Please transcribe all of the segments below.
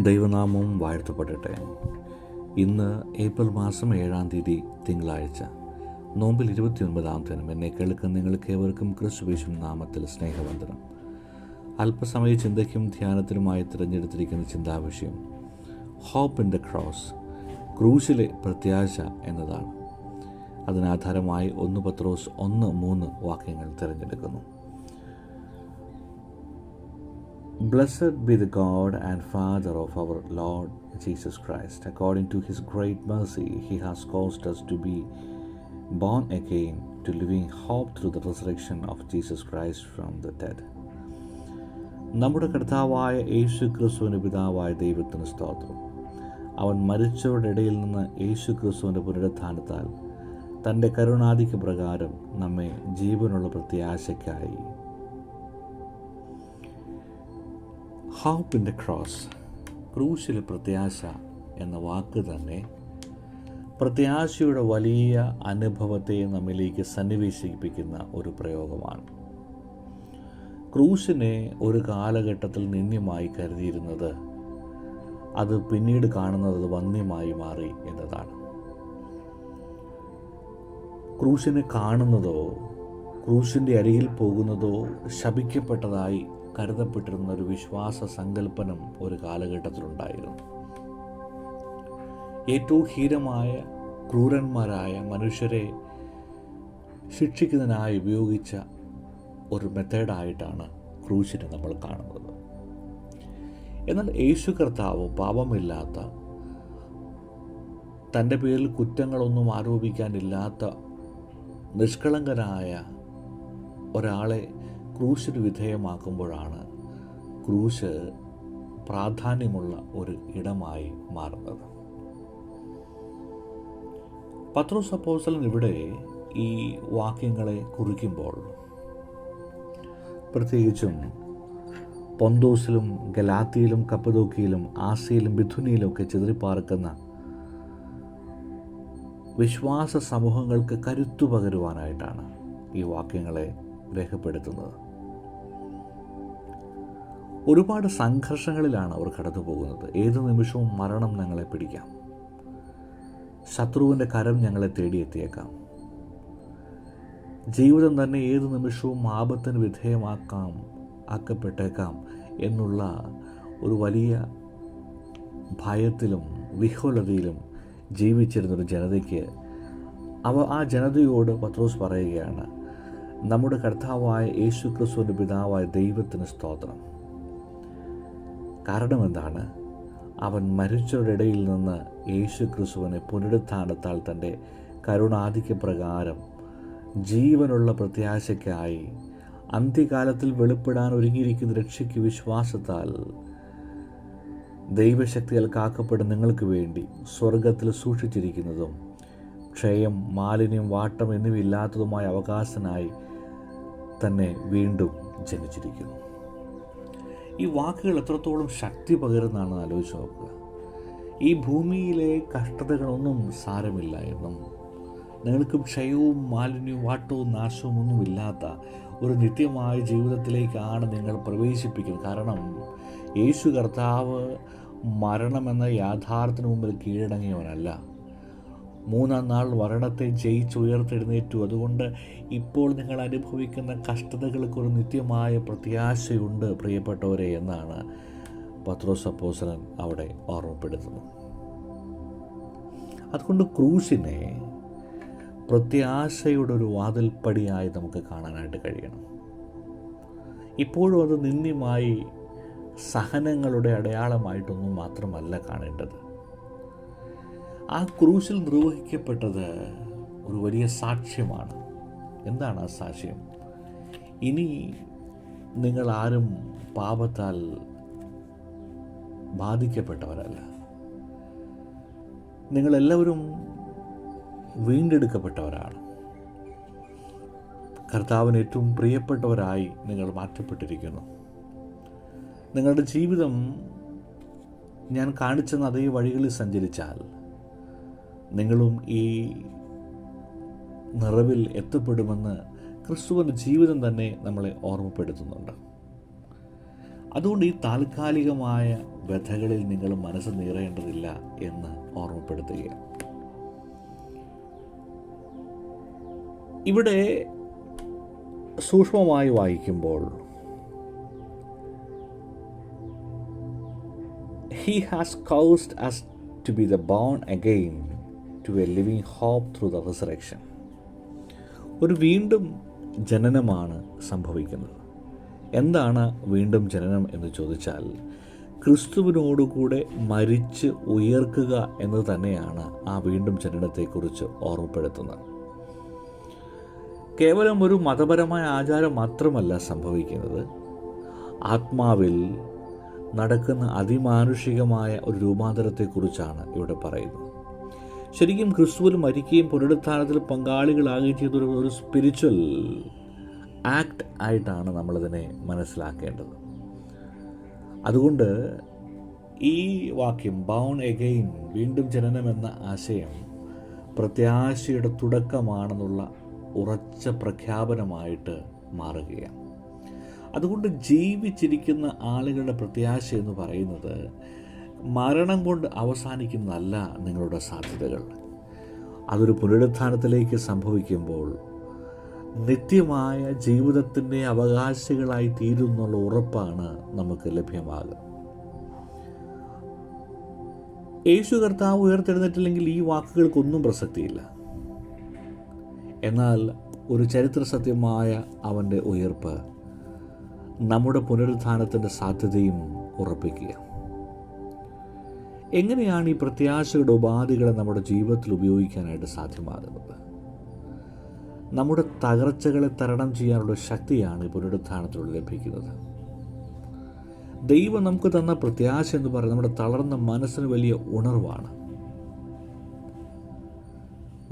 ദൈവനാമം വാഴ്ത്തപ്പെടട്ടെ. ഇന്ന് ഏപ്രിൽ മാസം ഏഴാം തീയതി തിങ്കളാഴ്ച. നോമ്പിൽ ഇരുപത്തിയൊൻപതാം ദിനം. എന്നെ കേൾക്കുന്ന നിങ്ങൾക്ക് ഏവർക്കും ക്രിസ്തുവേശും നാമത്തിൽ സ്നേഹവന്ദനം. അല്പസമയ ചിന്തയ്ക്കും ധ്യാനത്തിനുമായി തിരഞ്ഞെടുത്തിരിക്കുന്ന ചിന്താവിഷയം ഹോപ്പ് ഇൻ ദ ക്രോസ് ക്രൂശിലെ പ്രത്യാശ എന്നതാണ്. അതിനാധാരമായി ഒന്ന് പത്രോസ് ഒന്ന് മൂന്ന് വാക്യങ്ങൾ തിരഞ്ഞെടുക്കുന്നു. Blessed be the God and Father of our Lord Jesus Christ. According to his great mercy, he has caused us to be born again to living hope through the resurrection of Jesus Christ from the dead. നമ്മുടെ കർത്താവായ യേശു ക്രിസ്തുവിന്റെ പിതാവായ ദൈവത്തിന് സ്തോത്രം അവൻ മരിച്ചവരുടെ ഇടയിൽ നിന്ന് യേശു ക്രിസ്തുവിന്റെ പുനരുത്ഥാനത്താൽ തന്റെ കരുണാധിക പ്രകാരം നമ്മെ ജീവനുള്ള പ്രത്യാശയ്ക്കായി ഹോപ്പ് ഇൻ ദ ക്രോസ് ക്രൂശിലെ പ്രത്യാശ എന്ന വാക്ക് തന്നെ പ്രത്യാശയുടെ വലിയ അനുഭവത്തെ നമ്മിലേക്ക് സന്നിവേശിപ്പിക്കുന്ന ഒരു പ്രയോഗമാണ്. ക്രൂശിനെ ഒരു കാലഘട്ടത്തിൽ നിന്ദ്യമായി കരുതിയിരുന്നത് അത് പിന്നീട് കാണുന്നത് വന്യമായി മാറി എന്നതാണ്. ക്രൂശിനെ കാണുന്നതോ ക്രൂശിന്റെ അരികിൽ പോകുന്നതോ ശപിക്കപ്പെട്ടതായി കരുതപ്പെട്ടിരുന്ന ഒരു വിശ്വാസ സങ്കല്പനം ഒരു കാലഘട്ടത്തിലുണ്ടായിരുന്നു. ഏറ്റവും ഹീനമായ ക്രൂരന്മാരായ മനുഷ്യരെ ശിക്ഷിക്കുന്നതിനായി ഉപയോഗിച്ച ഒരു മെത്തേഡായിട്ടാണ് ക്രൂശിനെ നമ്മൾ കാണുന്നത്. എന്നാൽ യേശു കർത്താവ് പാപമില്ലാത്ത തന്റെ പേരിൽ കുറ്റങ്ങളൊന്നും ആരോപിക്കാനില്ലാത്ത നിഷ്കളങ്കനായ ഒരാളെ ക്രൂശിന് വിധേയമാക്കുമ്പോഴാണ് ക്രൂശ് പ്രാധാന്യമുള്ള ഒരു ഇടമായി മാറുന്നത്. പത്രോസ് അപ്പോസലൻ ഇവിടെ ഈ വാക്യങ്ങളെ കുറിക്കുമ്പോൾ പ്രത്യേകിച്ചും പൊന്തോസിലും ഗലാത്തിയിലും കപ്പതോക്കിയിലും ആസിയിലും ബിഥുനിയിലും ഒക്കെ ചിതറിപ്പാർക്കുന്ന വിശ്വാസ സമൂഹങ്ങൾക്ക് കരുത്തു പകരുവാനായിട്ടാണ് ഈ വാക്യങ്ങളെ രേഖപ്പെടുത്തുന്നത്. ഒരുപാട് സംഘർഷങ്ങളിലാണ് അവർ കടന്നു പോകുന്നത് ഏത് നിമിഷവും മരണം ഞങ്ങളെ പിടിക്കാം. ശത്രുവിന്റെ കരം ഞങ്ങളെ തേടിയെത്തിയേക്കാം. ജീവിതം തന്നെ ഏത് നിമിഷവും ആപത്തിന് വിധേയമാക്കാം ആക്കപ്പെട്ടേക്കാം എന്നുള്ള ഒരു വലിയ ഭയത്തിലും വിഹ്വലതയിലും ജീവിച്ചിരുന്നൊരു ജനതയ്ക്ക് അവ ആ ജനതയോട് പത്രോസ് പറയുകയാണ് നമ്മുടെ കർത്താവായ യേശു ക്രിസ്തുവിന്റെ പിതാവായ ദൈവത്തിന് സ്തോത്രം. കാരണം എന്താണ് അവൻ മരിച്ചവരുടെ ഇടയിൽ നിന്ന് യേശു ക്രിസ്തുവിനെ പുനരുത്ഥാനത്താൽ തന്റെ കരുണാധിക്യ പ്രകാരം ജീവനുള്ള പ്രത്യാശയ്ക്കായി അന്ത്യകാലത്തിൽ വെളിപ്പെടാൻ ഒരുങ്ങിയിരിക്കുന്ന രക്ഷയ്ക്ക് വിശ്വാസത്താൽ ദൈവശക്തിയാൽ കാക്കപ്പെടുന്ന നിങ്ങൾക്ക് വേണ്ടി സ്വർഗത്തിൽ സൂക്ഷിച്ചിരിക്കുന്നതും ക്ഷയം മാലിന്യം വാട്ടം എന്നിവയില്ലാത്തതുമായ അവകാശനായി തന്നെ വീണ്ടും ജനിച്ചിരിക്കുന്നു. ഈ വാക്കുകൾ എത്രത്തോളം ശക്തി പകരുന്നതാണ് ആലോചിച്ച് നോക്കുക. ഈ ഭൂമിയിലെ കഷ്ടതകളൊന്നും എന്നും നിങ്ങൾക്ക് ക്ഷയവും മാലിന്യവും വാട്ടവും നാശവും ഒന്നും ഇല്ലാത്ത ഒരു നിത്യമായ ജീവിതത്തിലേക്കാണ് നിങ്ങൾ പ്രവേശിപ്പിക്കുന്നത്. കാരണം യേശു കർത്താവ് മരണമെന്ന യാഥാർത്ഥ്യത്തിന് മുമ്പിൽ കീഴടങ്ങിയവനല്ല. മൂന്നാം നാൾ മരണത്തെ ജയിച്ചുയർത്തെഴുന്നേറ്റു അതുകൊണ്ട് ഇപ്പോൾ നിങ്ങൾ അനുഭവിക്കുന്ന കഷ്ടതകൾക്കൊരു നിത്യമായ പ്രത്യാശയുണ്ട് പ്രിയപ്പെട്ടവരെ എന്നാണ് പത്രോസ് അപ്പോസലൻ അവിടെ ഓർമ്മപ്പെടുത്തുന്നത്. അതുകൊണ്ട് ക്രൂശിനെ പ്രത്യാശയുടെ ഒരു വാതിൽപ്പടിയായി നമുക്ക് കാണാനായിട്ട് കഴിയണം. ഇപ്പോഴും അത് നിന്ദ്യമായി സഹനങ്ങളുടെ അടയാളമായിട്ടൊന്നും മാത്രമല്ല കാണേണ്ടത്. ആ ക്രൂശിൽ നിർവഹിക്കപ്പെട്ടത് ഒരു വലിയ സാക്ഷ്യമാണ്. എന്താണ് ആ സാക്ഷ്യം? ഇനി നിങ്ങൾ ആരും പാപത്താൽ ബാധിക്കപ്പെട്ടവരല്ല. നിങ്ങളെല്ലാവരും വീണ്ടെടുക്കപ്പെട്ടവരാണ്. കർത്താവിന് ഏറ്റവും പ്രിയപ്പെട്ടവരായി നിങ്ങൾ മാറ്റപ്പെട്ടിരിക്കുന്നു. നിങ്ങളുടെ ജീവിതം ഞാൻ കാണിച്ചെന്ന അതേ വഴികളിൽ സഞ്ചരിച്ചാൽ നിങ്ങളും ഈ നിറവിൽ എത്തപ്പെടുമെന്ന് ക്രിസ്തുവിന്റെ ജീവിതം തന്നെ നമ്മളെ ഓർമ്മപ്പെടുത്തുന്നുണ്ട്. അതുകൊണ്ട് ഈ താൽക്കാലികമായ വ്യഥകളിൽ നിങ്ങൾ മനസ്സ് നീറേണ്ടതില്ല എന്ന് ഓർമ്മപ്പെടുത്തുകയാണ്. ഇവിടെ സൂക്ഷ്മമായി വായിക്കുമ്പോൾ he has caused us to be the born again to a living hope through the resurrection ഒരു വീണ്ടും ജനനമാണ് സംഭവിക്കുന്നത്. എന്താണ് വീണ്ടും ജനനം എന്ന് ചോദിച്ചാൽ ക്രിസ്തുവിനോടുകൂടെ മരിച്ച് ഉയർക്കുക എന്ന് തന്നെയാണ് ആ വീണ്ടും ജനനത്തെക്കുറിച്ച് ഓർമ്മപ്പെടുത്തുന്നത്. കേവലം ഒരു മതപരമായ ആചാരം മാത്രമല്ല സംഭവിക്കുന്നത്. ആത്മാവിൽ നടക്കുന്ന അതിമാനുഷികമായ ഒരു രൂപാന്തരത്തെക്കുറിച്ചാണ് ഇവിടെ പറയുന്നത്. ശരിക്കും ക്രിസ്തുവിൽ മരിക്കുകയും പുനരുത്ഥാനത്തിൽ പങ്കാളികളാകുകയും ചെയ്തൊരു ഒരു സ്പിരിച്വൽ ആക്ട് ആയിട്ടാണ് നമ്മളതിനെ മനസ്സിലാക്കേണ്ടത്. അതുകൊണ്ട് ഈ വാക്യം ബൗൺ എഗെയിൻ വീണ്ടും ജനനം എന്ന ആശയം പ്രത്യാശയുടെ തുടക്കമാണെന്നുള്ള ഉറച്ച പ്രഖ്യാപനമായിട്ട് മാറുകയാണ്. അതുകൊണ്ട് ജീവിച്ചിരിക്കുന്ന ആളുകളുടെ പ്രത്യാശ എന്ന് പറയുന്നത് മരണം കൊണ്ട് അവസാനിക്കുന്നതല്ല നിങ്ങളുടെ സാധ്യതകൾ. അതൊരു പുനരുത്ഥാനത്തിലേക്ക് സംഭവിക്കുമ്പോൾ നിത്യമായ ജീവിതത്തിന്റെ അവകാശികളായി തീരുന്നുള്ള ഉറപ്പാണ് നമുക്ക് ലഭ്യമാകുക. യേശു കർത്താവ് ഉയർത്തെഴുന്നേറ്റില്ലെങ്കിൽ ഈ വാക്കുകൾക്കൊന്നും പ്രസക്തിയില്ല. എന്നാൽ ഒരു ചരിത്ര സത്യമായ അവന്റെ ഉയർപ്പ് നമ്മുടെ പുനരുത്ഥാനത്തിന്റെ സാധ്യതയും ഉറപ്പിക്കുക. എങ്ങനെയാണ് ഈ പ്രത്യാശയുടെ ഉപാധികളെ നമ്മുടെ ജീവിതത്തിൽ ഉപയോഗിക്കാനായിട്ട് സാധ്യമാകുന്നത്? നമ്മുടെ തകർച്ചകളെ തരണം ചെയ്യാനുള്ള ശക്തിയാണ് പുനരുത്ഥാനത്തിലൂടെ ലഭിക്കുന്നത്. ദൈവം നമുക്ക് തന്ന പ്രത്യാശ എന്ന് പറയുന്നത് നമ്മുടെ തളർന്ന മനസ്സിന് വലിയ ഉണർവാണ്.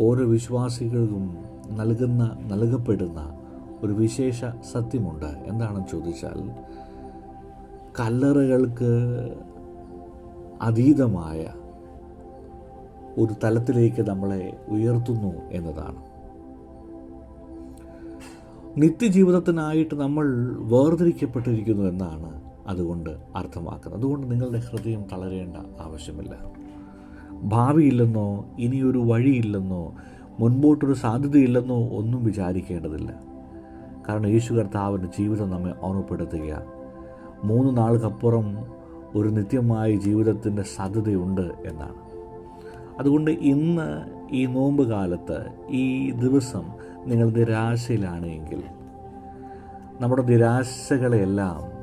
ഓരോ വിശ്വാസികൾക്കും നൽകുന്ന നൽകപ്പെടുന്ന ഒരു വിശേഷ സത്യമുണ്ട്. എന്താണെന്ന് ചോദിച്ചാൽ കല്ലറകൾക്ക് അതീതമായ ഒരു തലത്തിലേക്ക് നമ്മളെ ഉയർത്തുന്നു എന്നതാണ്. നിത്യജീവിതത്തിനായിട്ട് നമ്മൾ വേർതിരിക്കപ്പെട്ടിരിക്കുന്നു എന്നാണ് അതുകൊണ്ട് അർത്ഥമാക്കുന്നത്. അതുകൊണ്ട് നിങ്ങളുടെ ഹൃദയം തളരേണ്ട ആവശ്യമില്ല. ഭാവിയില്ലെന്നോ ഇനിയൊരു വഴിയില്ലെന്നോ മുൻപോട്ടൊരു സാധ്യതയില്ലെന്നോ ഒന്നും വിചാരിക്കേണ്ടതില്ല. കാരണം യേശു കർത്താവിന്റെ ജീവിതം നമ്മെ ഓർമ്മപ്പെടുത്തുക മൂന്ന് നാൾക്കപ്പുറം ഒരു നിത്യമായ ജീവിതത്തിന്റെ സാധ്യതയുണ്ട് എന്നാണ്. അതുകൊണ്ട് ഇന്ന് ഈ നോമ്പ് കാലത്ത് ഈ ദിവസം നിങ്ങൾ നിരാശയിലാണ് എങ്കിൽ നമ്മുടെ നിരാശകളെല്ലാം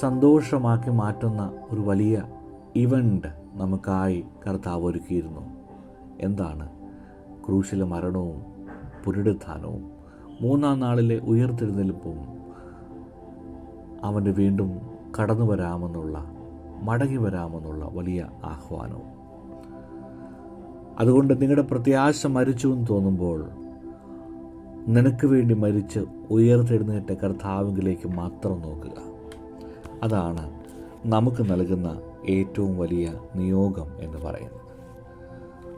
സന്തോഷമാക്കി മാറ്റുന്ന ഒരു വലിയ ഇവന്റ് നമുക്കായി കർത്താവ് ഒരുക്കിയിരുന്നു. എന്താണ്? ക്രൂശിലെ മരണവും പുനരുദ്ധാനവും മൂന്നാം നാളിലെ ഉയർത്തെഴുന്നേൽപ്പും അവന്റെ വീണ്ടും കടന്നു വരാമെന്നുള്ള മടങ്ങി വരാമെന്നുള്ള വലിയ ആഹ്വാനവും. അതുകൊണ്ട് നിങ്ങളുടെ പ്രത്യാശ മരിച്ചു എന്ന് തോന്നുമ്പോൾ നിനക്ക് വേണ്ടി മരിച്ച് ഉയർത്തെഴുന്നേറ്റ കർത്താവിലേക്ക് മാത്രം നോക്കുക. അതാണ് നമുക്ക് നൽകുന്ന ഏറ്റവും വലിയ നിയോഗം എന്ന് പറയുന്നത്.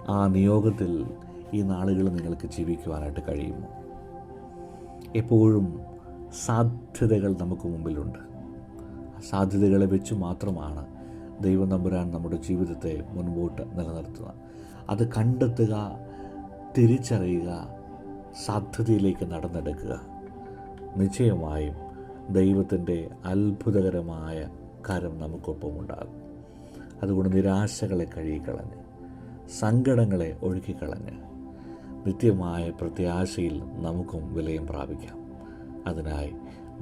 ആ നിയോഗത്തിൽ ഈ നാളുകൾ നിങ്ങൾക്ക് ജീവിക്കുവാനായിട്ട് കഴിയുമോ? എപ്പോഴും സാധ്യതകൾ നമുക്ക് മുമ്പിലുണ്ട്. സാധ്യതകളെ വെച്ച് മാത്രമാണ് ദൈവം നമ്പുരാൻ നമ്മുടെ ജീവിതത്തെ മുൻപോട്ട് നിലനിർത്തുക. അത് കണ്ടെത്തുക തിരിച്ചറിയുക സാധ്യതയിലേക്ക് നടന്നെടുക്കുക. നിശ്ചയമായും ദൈവത്തിന്റെ അത്ഭുതകരമായ കരം നമുക്കൊപ്പമുണ്ടാകും അതുകൊണ്ട് നിരാശകളെ കഴുകിക്കളഞ്ഞ് സങ്കടങ്ങളെ ഒഴുക്കിക്കളഞ്ഞ് നിത്യമായ പ്രത്യാശയിൽ നമുക്കും വിലയം പ്രാപിക്കാം. അതിനായി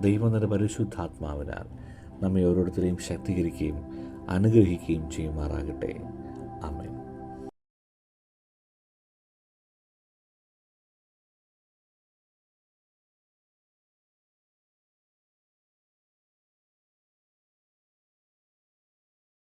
ദൈവത്തിന്റെ പരിശുദ്ധാത്മാവിനാൽ നമ്മെ ഓരോരുത്തരെയും ശക്തീകരിക്കുകയും അനുഗ്രഹിക്കുകയും ചെയ്യുമാറാകട്ടെ. അമ്മേ